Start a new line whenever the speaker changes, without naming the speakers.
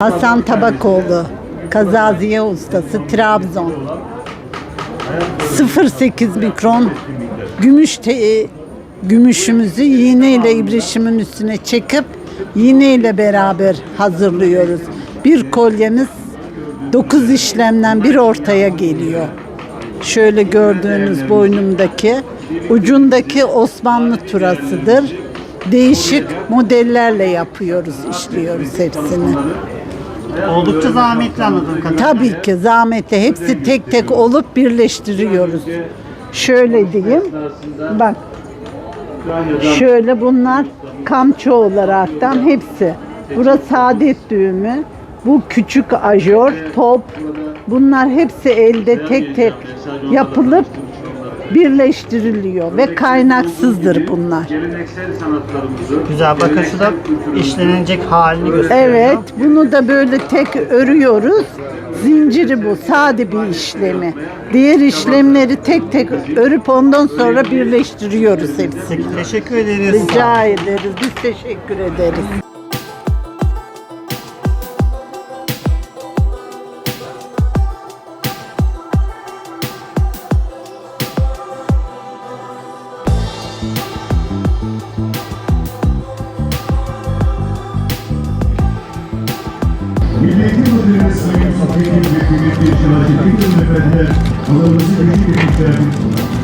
Hasan Tabakoğlu, kazaziye ustası, Trabzon. 0.8 mikron gümüş te- gümüşümüzü iğne ile ibrişimin üstüne çekip iğne ile beraber hazırlıyoruz. Bir kolyemiz 9 işlemden bir ortaya geliyor. Şöyle gördüğünüz boynumdaki ucundaki Osmanlı turasıdır. Değişik modellerle yapıyoruz, işliyoruz hepsini.
Oldukça zahmetli anladığım kadarıyla.
Tabii ki zahmete hepsi tek tek olup birleştiriyoruz. Şöyle diyeyim. Bak. Şöyle bunlar kamçı olaraktan hepsi. Burası saadet düğümü. Bu küçük ajor, top. Bunlar hepsi elde tek tek yapılıp birleştiriliyor ve kaynaksızdır bunlar. Geleneksel sanatlarımızı
Güzel. Bakın şu da işlenecek halini gösteriyor. Evet,
bunu da böyle tek örüyoruz. Zinciri bu, sade bir işlemi. Diğer işlemleri tek tek örüp ondan sonra birleştiriyoruz hepsini.
Peki, teşekkür ederiz. Rica
ederiz, biz teşekkür ederiz. Milli Eğitim Müdürümüz Sayın Safiye ve Kıymetli Yaşar Aşık Efendi'ye alanımızı büyük bir